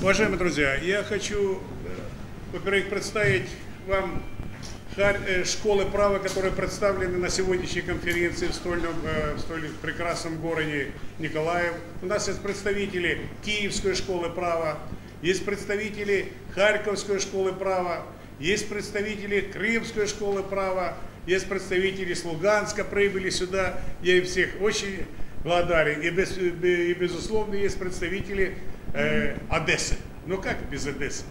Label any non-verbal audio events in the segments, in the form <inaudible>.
Уважаемые друзья, я хочу, э, во-первых, представить вам э, школы права, которые представлены на сегодняшней конференции в стольном, э, в столь прекрасном городе Николаев. У нас есть представители Киевской школы права, есть представители Харьковской школы права, есть представители Крымской школы права, есть представители с Луганска, прибыли сюда. Я им всех очень благодарен. И, без, и безусловно, есть представители э, Одессы. Ну как без Одессы?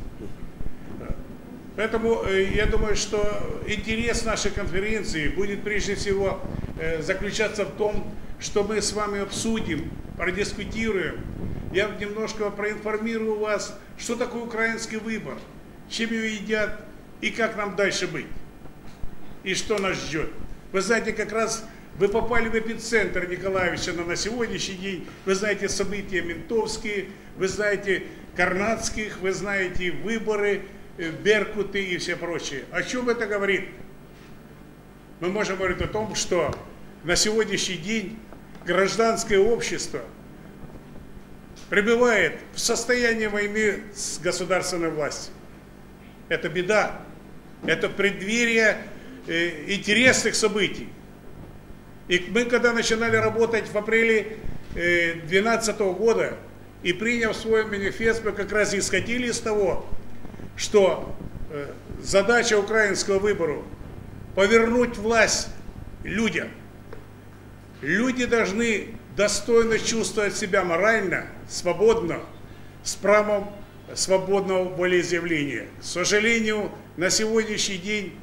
Поэтому э, я думаю, что интерес нашей конференции будет прежде всего э, заключаться в том, что мы с вами обсудим, продискутируем. Я немножко проинформирую вас, что такое украинский выбор, чем его едят и как нам дальше быть, и что нас ждет. Вы знаете, как раз вы попали в эпицентр Николаевича на сегодняшний день. Вы знаете события ментовские, вы знаете карнадских, вы знаете выборы, э, Беркуты и все прочее. О чем это говорит? Мы можем говорить о том, что на сегодняшний день гражданское общество пребывает в состоянии войны с государственной властью. Это беда. Это преддверие э, интересных событий. И мы, когда начинали работать в апреле 2012 э, года, и приняв свой манифест, мы как раз исходили из того, что э, задача украинского выбора – повернуть власть людям. Люди должны достойно чувствовать себя морально, свободно, с правом свободного волеизъявления. К сожалению, на сегодняшний день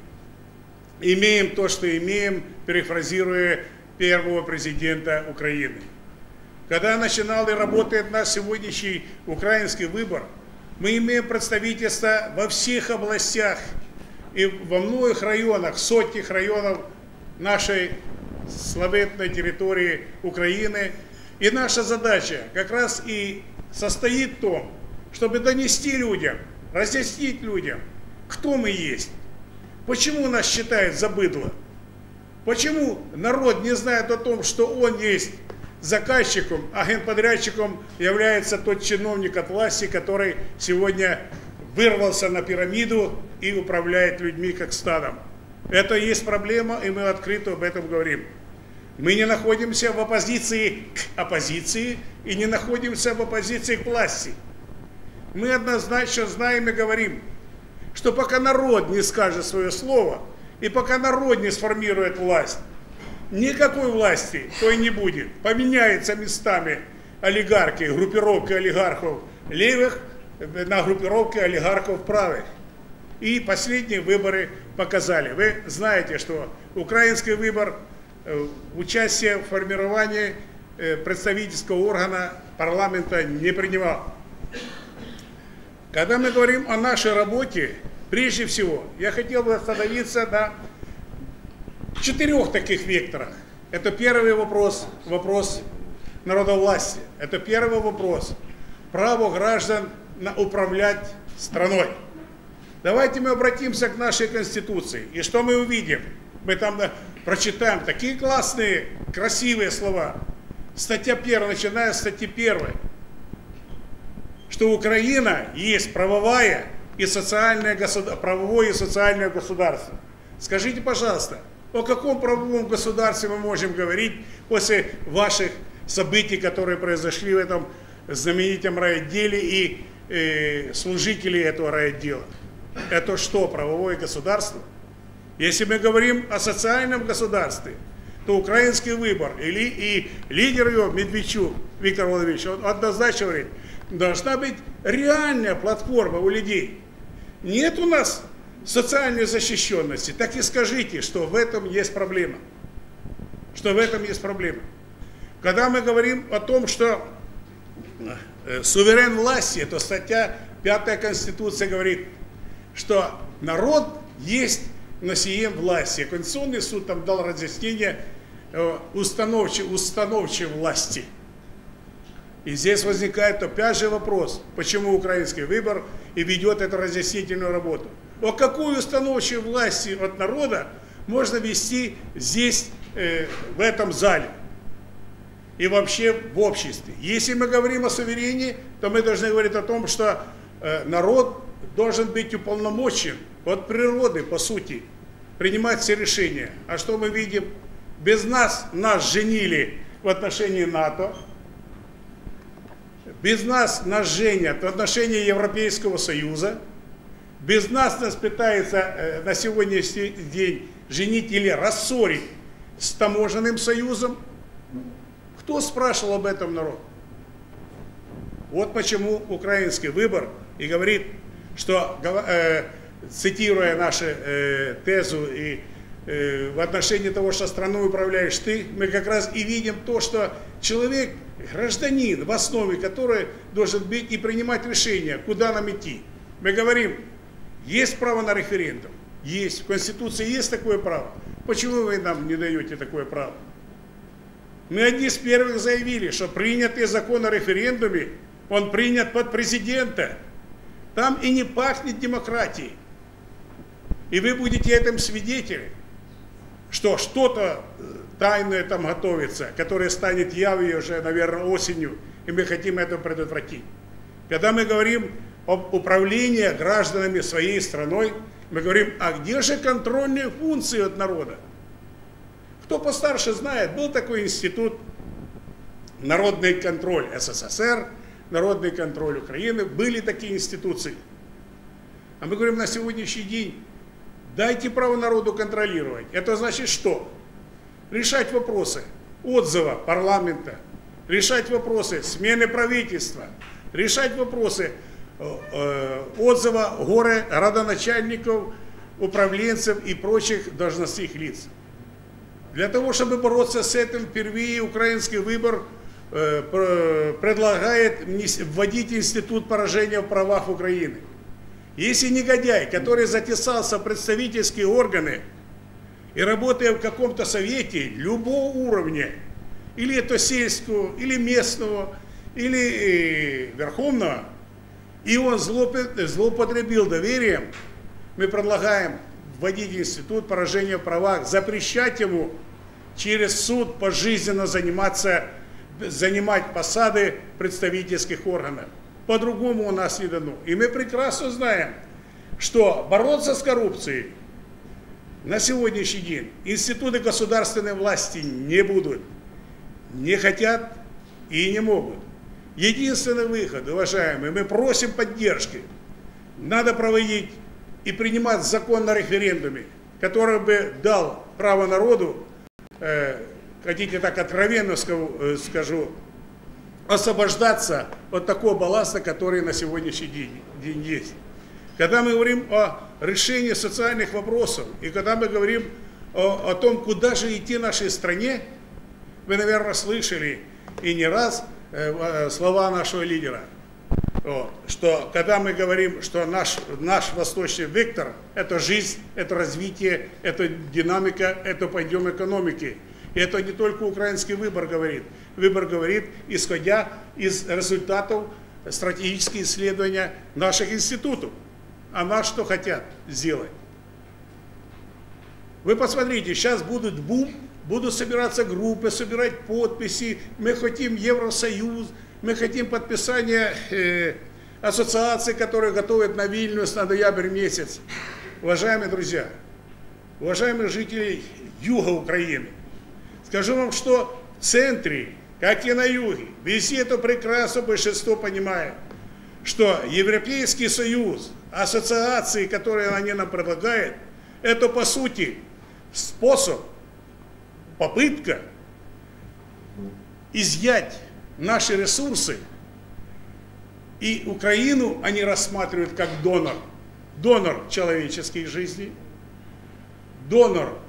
имеем то, что имеем, перефразируя первого президента Украины. Когда начинал и работает наш сегодняшний украинский выбор, мы имеем представительство во всех областях и во многих районах, сотнях районов нашей славетной территории Украины. И наша задача как раз и состоит в том, чтобы донести людям, разъяснить людям, кто мы есть, почему нас считают за быдло, Почему народ не знает о том, что он есть заказчиком, а генподрядчиком является тот чиновник от власти, который сегодня вырвался на пирамиду и управляет людьми как стадом. Это есть проблема, и мы открыто об этом говорим. Мы не находимся в оппозиции к оппозиции и не находимся в оппозиции к власти. Мы однозначно знаем и говорим, что пока народ не скажет свое слово – и пока народ не сформирует власть, никакой власти то и не будет. Поменяется местами олигархи, группировки олигархов левых на группировки олигархов правых. И последние выборы показали. Вы знаете, что украинский выбор, э, участие в формировании э, представительского органа парламента не принимал. Когда мы говорим о нашей работе, Прежде всего, я хотел бы остановиться на четырех таких векторах. Это первый вопрос, вопрос народовластия. Это первый вопрос. Право граждан на управлять страной. Давайте мы обратимся к нашей Конституции. И что мы увидим? Мы там прочитаем такие классные, красивые слова. Статья первая, начиная с статьи первой, что Украина есть правовая и социальное государство, правовое и социальное государство. Скажите, пожалуйста, о каком правовом государстве мы можем говорить после ваших событий, которые произошли в этом знаменитом райотделе и э, служителей этого райотдела? Это что, правовое государство? Если мы говорим о социальном государстве, то украинский выбор или и лидер его, Медведчук Виктор Владимирович, он однозначно говорит, должна быть реальная платформа у людей – нет у нас социальной защищенности, так и скажите, что в этом есть проблема. Что в этом есть проблема. Когда мы говорим о том, что э, суверен власти, то статья 5 Конституции говорит, что народ есть носием власти. Конституционный суд там дал разъяснение э, установчей, установчей власти. И здесь возникает опять же вопрос, почему украинский выбор и ведет эту разъяснительную работу. О какую установчую власти от народа можно вести здесь, э, в этом зале? и вообще в обществе. Если мы говорим о суверении, то мы должны говорить о том, что э, народ должен быть уполномочен от природы, по сути, принимать все решения. А что мы видим? Без нас нас женили в отношении НАТО, без нас нас женят в отношении Европейского Союза, без нас нас пытается э, на сегодняшний день женить или рассорить с таможенным союзом. Кто спрашивал об этом народ? Вот почему украинский выбор и говорит, что, э, цитируя нашу э, тезу и в отношении того, что страной управляешь ты, мы как раз и видим то, что человек, гражданин в основе, который должен быть и принимать решение, куда нам идти. Мы говорим, есть право на референдум, есть, в Конституции есть такое право. Почему вы нам не даете такое право? Мы одни из первых заявили, что принятый закон о референдуме, он принят под президента. Там и не пахнет демократией. И вы будете этим свидетелем, что что-то э, тайное там готовится, которое станет явью уже, наверное, осенью, и мы хотим это предотвратить. Когда мы говорим об управлении гражданами своей страной, мы говорим, а где же контрольные функции от народа? Кто постарше знает, был такой институт Народный контроль СССР, Народный контроль Украины, были такие институции. А мы говорим на сегодняшний день, дайте право народу контролировать. Это значит что? Решать вопросы отзыва парламента, решать вопросы смены правительства, решать вопросы э, э, отзыва горы родоначальников, управленцев и прочих должностных лиц. Для того, чтобы бороться с этим, впервые украинский выбор э, предлагает вводить институт поражения в правах Украины. Если негодяй, который затесался в представительские органы и работая в каком-то совете любого уровня, или это сельского, или местного, или э, верховного, и он злоупотребил доверием, мы предлагаем вводить институт поражения в правах, запрещать ему через суд пожизненно заниматься, занимать посады представительских органов. По-другому у нас не дано. И мы прекрасно знаем, что бороться с коррупцией на сегодняшний день институты государственной власти не будут, не хотят и не могут. Единственный выход, уважаемые, мы просим поддержки. Надо проводить и принимать закон на референдуме, который бы дал право народу э, хотите так откровенно э, скажу, освобождаться от такого балласта, который на сегодняшний день, день есть. Когда мы говорим о решении социальных вопросов, и когда мы говорим о, о том, куда же идти нашей стране, вы, наверное, слышали и не раз э, э слова нашего лидера, вот, что когда мы говорим, что наш, наш восточный вектор – это жизнь, это развитие, это динамика, это подъем экономики – и это не только украинский выбор говорит. Выбор говорит, исходя из результатов стратегических исследования наших институтов. А нас что хотят сделать? Вы посмотрите, сейчас будет бум, будут собираться группы, собирать подписи. Мы хотим Евросоюз, мы хотим подписание э, ассоциации, которые готовят на Вильнюс на ноябрь месяц. Уважаемые друзья, уважаемые жители юга Украины, Скажу вам, что в центре, как и на юге, везде это прекрасно большинство понимает, что Европейский Союз, ассоциации, которые они нам предлагают, это по сути способ, попытка изъять наши ресурсы, и Украину они рассматривают как донор, донор человеческих жизней, донор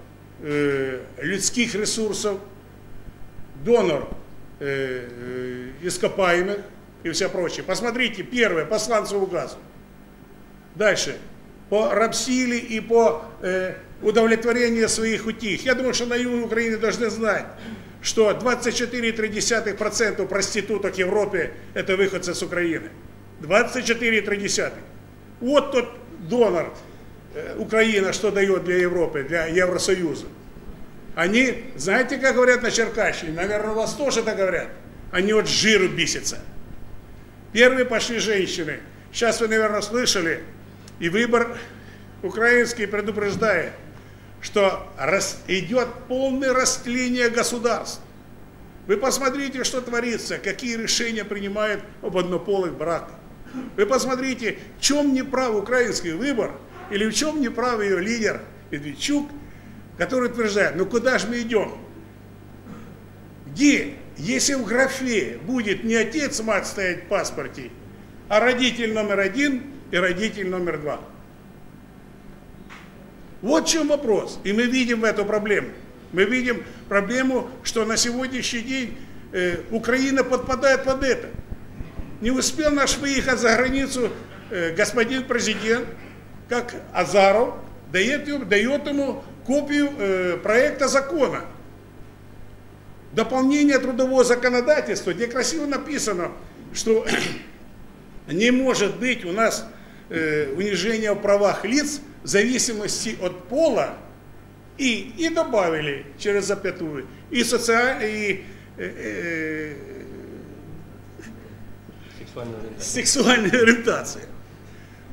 э, людских ресурсов, донор э, э, ископаемых и все прочее. Посмотрите, первое, по сланцевому. Дальше, по рабсиле и по э, удовлетворению своих утих. Я думаю, что на юге Украины должны знать, что 24,3% проституток Европе – это выходцы с Украины. 24,3%. Вот тот донор, Э, Украина что дает для Европы, для Евросоюза. Они, знаете, как говорят на Черкащине, наверное, у вас тоже так говорят, они от жиру бесятся. Первые пошли женщины. Сейчас вы, наверное, слышали, и выбор украинский предупреждает, что идет полное растление государств. Вы посмотрите, что творится, какие решения принимают об однополых браках. Вы посмотрите, в чем не прав украинский выбор, или в чем не прав ее лидер Медведчук, который утверждает, ну куда же мы идем? Где, если в графе будет не отец, мать стоять в паспорте, а родитель номер один и родитель номер два? Вот в чем вопрос. И мы видим эту проблему. Мы видим проблему, что на сегодняшний день э, Украина подпадает под это. Не успел наш выехать за границу э, господин президент, как Азаров, дает, дает ему копию э, проекта закона. Дополнение трудового законодательства, где красиво написано, что <clears throat> не может быть у нас э, унижения в правах лиц в зависимости от пола, и, и добавили через запятую и социальные, и, э, э, сексуальная ориентация.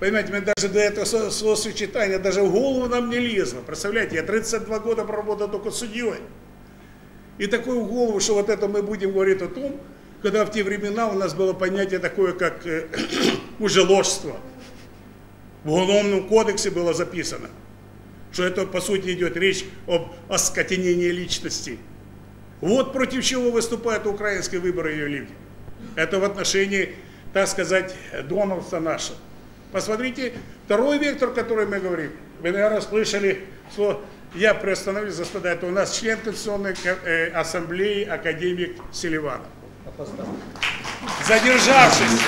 Понимаете, мы даже до этого словосочетания даже в голову нам не лезло. Представляете, я 32 года проработал только судьей. И такое в голову, что вот это мы будем говорить о том, когда в те времена у нас было понятие такое, как э, <clears throat> мужеложство. В Уголовном кодексе было записано, что это по сути идет речь об оскотенении личности. Вот против чего выступает украинский выбор ее люди. Это в отношении, так сказать, донорства нашего. Посмотрите, второй вектор, который мы говорим. Вы, наверное, слышали слово, я приостановлюсь, господа, это у нас член Конституционной э, ассамблеи академик Селиванов. Задержавшись.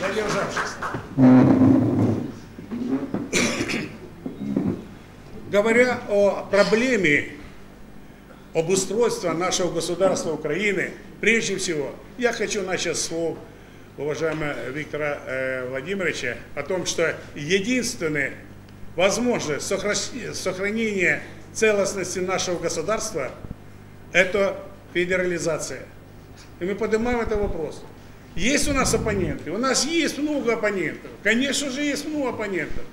Задержавшись. Говоря о проблеме обустройства нашего государства Украины, прежде всего, я хочу начать с слов уважаемого Виктора э, Владимировича о том, что единственное возможность сохранения целостности нашего государства – это федерализация. И мы поднимаем этот вопрос. Есть у нас оппоненты? У нас есть много оппонентов. Конечно же, есть много оппонентов.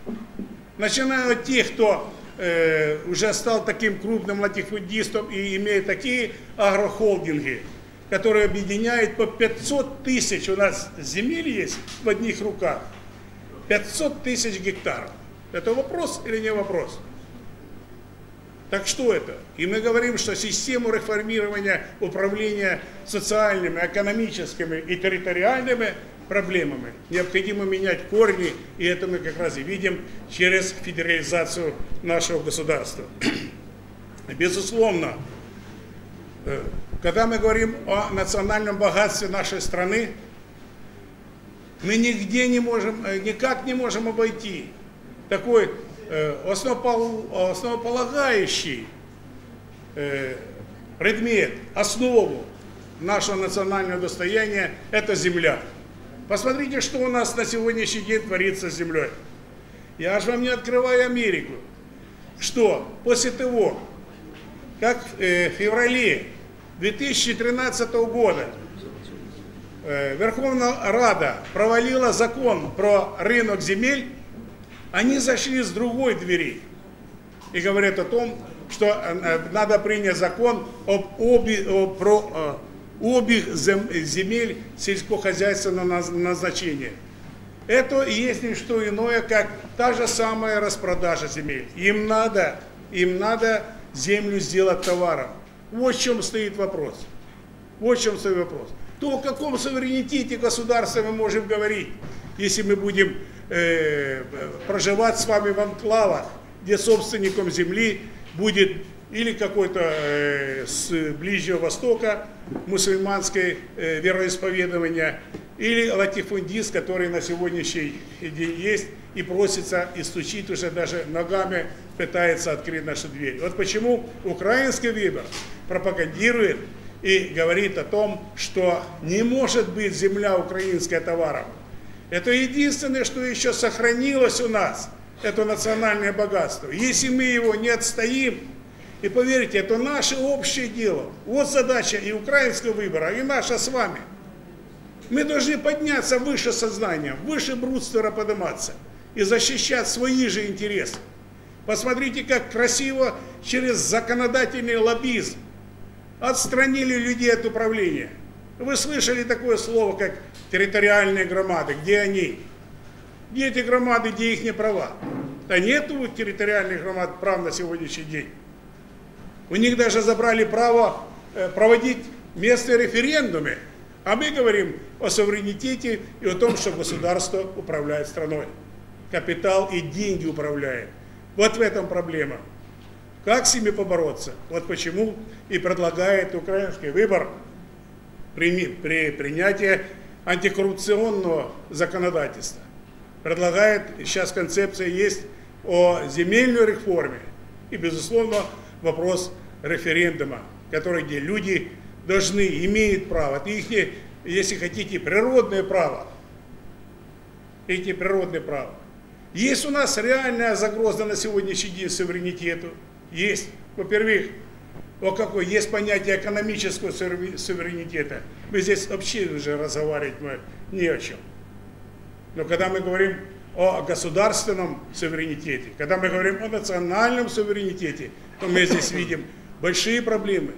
Начиная от тех, кто э, уже стал таким крупным латифундистом и имеет такие агрохолдинги – который объединяет по 500 тысяч, у нас земель есть в одних руках, 500 тысяч гектаров. Это вопрос или не вопрос? Так что это? И мы говорим, что систему реформирования управления социальными, экономическими и территориальными проблемами необходимо менять корни, и это мы как раз и видим через федерализацию нашего государства. Безусловно, э, когда мы говорим о национальном богатстве нашей страны, мы нигде не можем, э, никак не можем обойти такой э, основополагающий э, предмет, основу нашего национального достояния – это земля. Посмотрите, что у нас на сегодняшний день творится с землей. Я же вам не открываю Америку. Что после того, как в феврале 2013 года э, Верховная Рада провалила закон про рынок земель, они зашли с другой двери и говорят о том, что э, надо принять закон об оби, про э, обег земель сельскохозяйственного назначения. Это есть не что иное, как та же самая распродажа земель. Им надо, им надо землю сделать товаром. Вот в чем стоит вопрос. Вот в чем стоит вопрос. То о каком суверенитете государства мы можем говорить, если мы будем э, проживать с вами в анклавах, где собственником земли будет или какой-то э, с Ближнего Востока мусульманское э, вероисповедование, или латифундист, который на сегодняшний день есть и просится и стучит уже даже ногами, пытается открыть нашу дверь. Вот почему украинский выбор пропагандирует и говорит о том, что не может быть земля украинская товаром. Это единственное, что еще сохранилось у нас это национальное богатство. Если мы его не отстоим, и поверьте, это наше общее дело. Вот задача и украинского выбора, и наша с вами. Мы должны подняться выше сознания, выше брудствера подниматься и защищать свои же интересы. Посмотрите, как красиво через законодательный лоббизм отстранили людей от управления. Вы слышали такое слово, как территориальные громады. Где они? Где эти громады, где их не права? Да нету территориальных громад прав на сегодняшний день. У них даже забрали право э, проводить местные референдумы. А мы говорим о суверенитете и о том, что государство управляет страной. Капитал и деньги управляет. Вот в этом проблема. Как с ними побороться? Вот почему и предлагает украинский выбор при, при принятии антикоррупционного законодательства. Предлагает, сейчас концепция есть о земельной реформе. И, безусловно, вопрос референдума, который, где люди должны, имеют право, это их, если хотите, природное право, эти природные права. Есть у нас реальная загроза на сегодняшний день суверенитету? Есть. Во-первых, о какой есть понятие экономического суверенитета. Мы здесь вообще уже разговаривать мы не о чем. Но когда мы говорим о государственном суверенитете, когда мы говорим о национальном суверенитете, то мы здесь видим большие проблемы.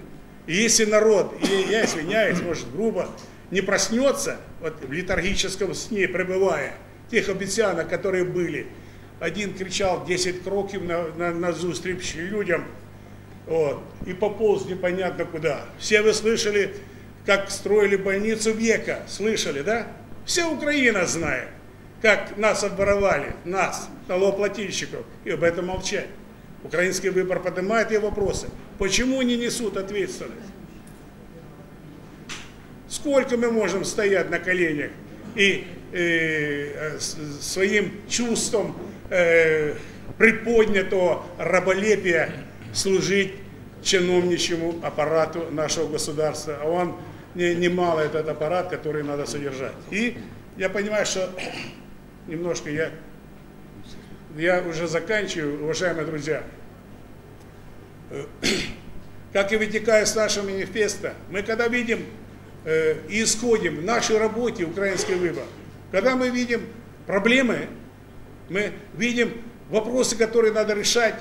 И если народ, и я извиняюсь, может грубо, не проснется вот, в литургическом сне, пребывая, тех обезьянок, которые были, один кричал 10 кроков на, на, на зустрич людям, вот, и пополз непонятно куда. Все вы слышали, как строили больницу века, слышали, да? Вся Украина знает, как нас обворовали, нас, налогоплательщиков, и об этом молчать. Украинский выбор поднимает и вопросы. Почему не несут ответственность? Сколько мы можем стоять на коленях и своим чувством приподнятого раболепия служить чиновничьему аппарату нашего государства. А он не, немало этот аппарат, который надо содержать. И я понимаю, что <clears throat> немножко я я уже заканчиваю, уважаемые друзья. Э, <clears throat> как и вытекая с нашего манифеста, мы когда видим э, и исходим в нашей работе «Украинский выбор», когда мы видим проблемы, мы видим вопросы, которые надо решать,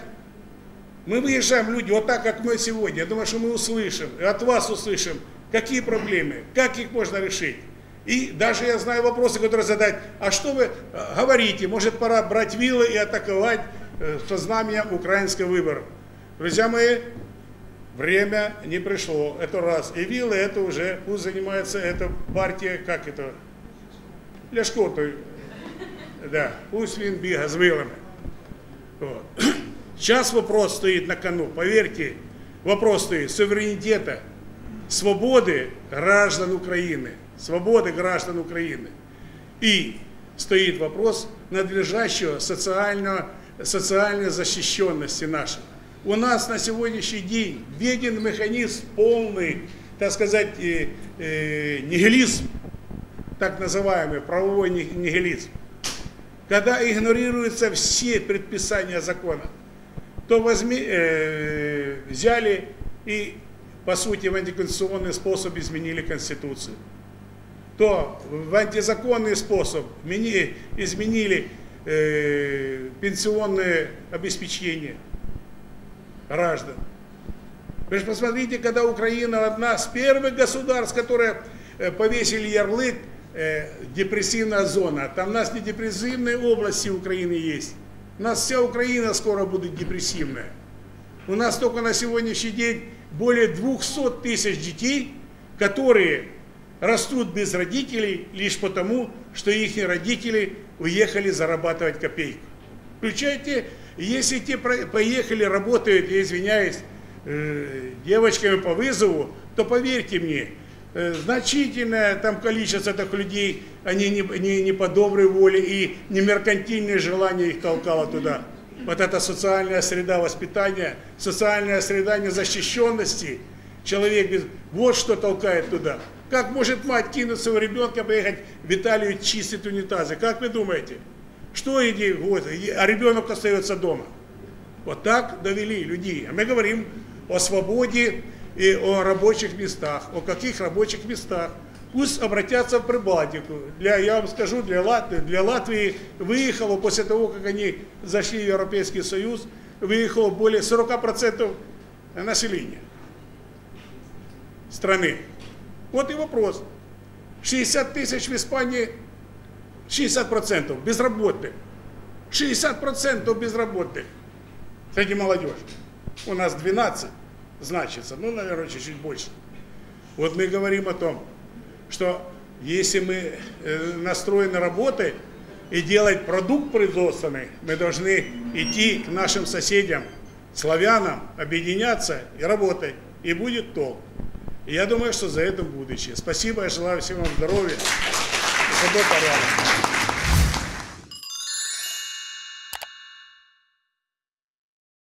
мы выезжаем, люди, вот так, как мы сегодня. Я думаю, что мы услышим, и от вас услышим, какие проблемы, как их можно решить. И даже я знаю вопросы, которые задать, а что вы э, говорите, может пора брать вилы и атаковать э, со знамя украинского выбора. Друзья мои, время не пришло, это раз. И вилы это уже, пусть занимается эта партия, как это, Ляшко, то, да, пусть він біга з вилами. Вот. Сейчас вопрос стоит на кону, поверьте, вопрос стоит суверенитета, свободы граждан Украины свободы граждан Украины. И стоит вопрос надлежащего социального, социальной защищенности нашей. У нас на сегодняшний день введен механизм полный, так сказать, э, э, нигилизм, так называемый правовой нигилизм. Когда игнорируются все предписания закона, то возьми, э, взяли и, по сути, в антиконституционный способ изменили Конституцию то в антизаконный способ изменили э, пенсионное обеспечение граждан. Вы же посмотрите, когда Украина одна из первых государств, которые э, повесили ярлык депрессивная зона. Там у нас не депрессивные области Украины есть. У нас вся Украина скоро будет депрессивная. У нас только на сегодняшний день более 200 тысяч детей, которые растут без родителей лишь потому, что их родители уехали зарабатывать копейку. Включайте, если те поехали, работают, я извиняюсь, э, девочками по вызову, то поверьте мне, э, значительное там количество таких людей, они не, не, не по доброй воле и не меркантильное желание их толкало туда. Вот эта социальная среда воспитания, социальная среда незащищенности, человек без... Вот что толкает туда. Как может мать кинуться в ребенка, поехать в Италию чистить унитазы? Как вы думаете? Что иди, вот, а ребенок остается дома. Вот так довели людей. А мы говорим о свободе и о рабочих местах. О каких рабочих местах? Пусть обратятся в Прибалтику. Для, я вам скажу, для Латвии, для Латвии выехало после того, как они зашли в Европейский Союз, выехало более 40% населения страны. Вот и вопрос. 60 тысяч в Испании, 60% безработных. 60% безработных среди молодежи. У нас 12 значится, ну, наверное, чуть-чуть больше. Вот мы говорим о том, что если мы э, настроены работать и делать продукт производственный, мы должны идти к нашим соседям, славянам, объединяться и работать. И будет толк. И я думаю, что за это будущее. Спасибо, я желаю всем вам здоровья и.